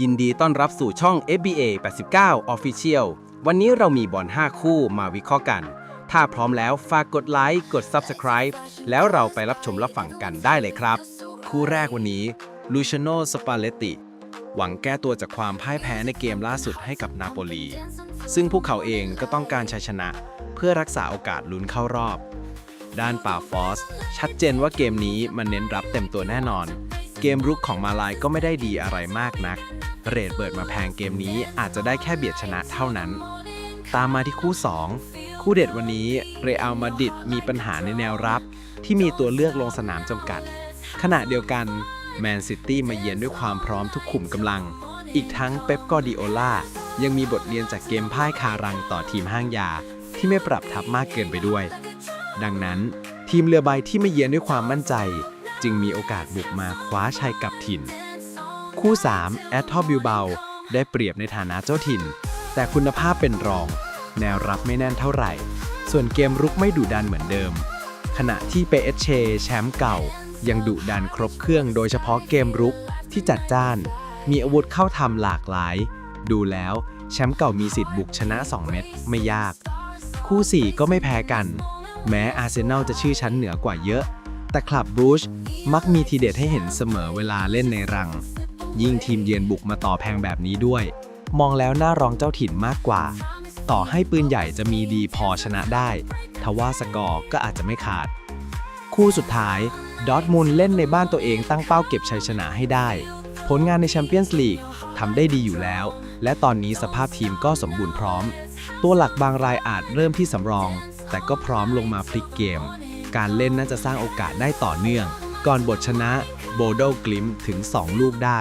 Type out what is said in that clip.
ยินดีต้อนรับสู่ช่อง FBA 89 Official วันนี้เรามีบอล 5 คู่มาวิเคราะห์กัน ถ้าพร้อมแล้วฝากกดไลค์ กด Subscribe แล้วเราไปรับชมรับฟังกันได้เลยครับ คู่แรกวันนี้ลูชโนสปาเลตติหวังแก้ตัวจากความพ่ายแพ้ในเกมล่าสุดให้กับนาโปลี ซึ่งพวกเขาเองก็ต้องการชัยชนะ เพื่อรักษาโอกาสลุ้นเข้ารอบ ด้านป่าฟอส ชัดเจนว่าเกมนี้มันเน้นรับเต็มตัวแน่นอน เกมรุกของมาลายก็ไม่ได้ดีอะไรมากนัก เรทเบิดมาแพงเกมนี้อาจจะได้แค่เบียดชนะเท่านั้น ตามมาที่คู่ 2 คู่เด็ดวันนี้เรอัลมาดริดมีปัญหาในแนวรับ ที่มีตัวเลือกลงสนามจำกัด ขณะเดียวกันแมนซิตี้มาเยือนด้วยความพร้อมทุกขุมกำลัง อีกทั้งเป๊ปกอดิโอลายังมีบทเรียนจากเกมพ่ายคารังต่อทีมห้างยา ที่ไม่ปรับทับมากเกินไปด้วย ดังนั้น ทีมเรือใบที่มาเยือนด้วยความมั่นใจ จึงมีโอกาสบุกมาคว้าชัยกับถิ่น คู่ 3 แอตทอบิลเบาได้เปรียบในฐานะเจ้าถิ่น แต่คุณภาพเป็นรอง แนวรับไม่แน่นเท่าไหร่ ส่วนเกมรุกไม่ดุดันเหมือนเดิม ขณะที่เปเอชเชแชมป์เก่า ยังดุดันครบเครื่องโดยเฉพาะเกมรุกที่จัดจ้าน มีอาวุธเข้าทำหลากหลาย ดูแล้วแชมป์เก่ามีสิทธิ์บุกชนะ 2 เม็ดไม่ยาก คู่ 4 ก็ไม่แพ้กัน แม้อาร์เซนอลจะชื่อชั้นเหนือกว่าเยอะ แต่คลับบรูชมักมีทีเด็ดให้เห็นเสมอเวลาเล่นในรัง ยิ่งทีมเยือนบุกมาต่อแพงแบบนี้ด้วย มองแล้วน่ารองเจ้าถิ่นมากกว่า ต่อให้ปืนใหญ่จะมีดีพอชนะได้ทว่าสกอร์ก็อาจจะไม่ขาด คู่สุดท้ายดอทมุนด์เล่นในบ้านตัวเองตั้งเป้าเก็บชัยชนะให้ได้ ผลงานในแชมเปี้ยนส์ลีกทำได้ดีอยู่แล้ว และตอนนี้สภาพทีมก็สมบูรณ์พร้อม ตัวหลักบางรายอาจเริ่มที่สำรอง แต่ก็พร้อมลงมาพลิกเกม การเล่นน่าจะสร้างโอกาสได้ต่อเนื่อง ก่อนบทชนะโบโดกลิมถึง 2 ลูกได้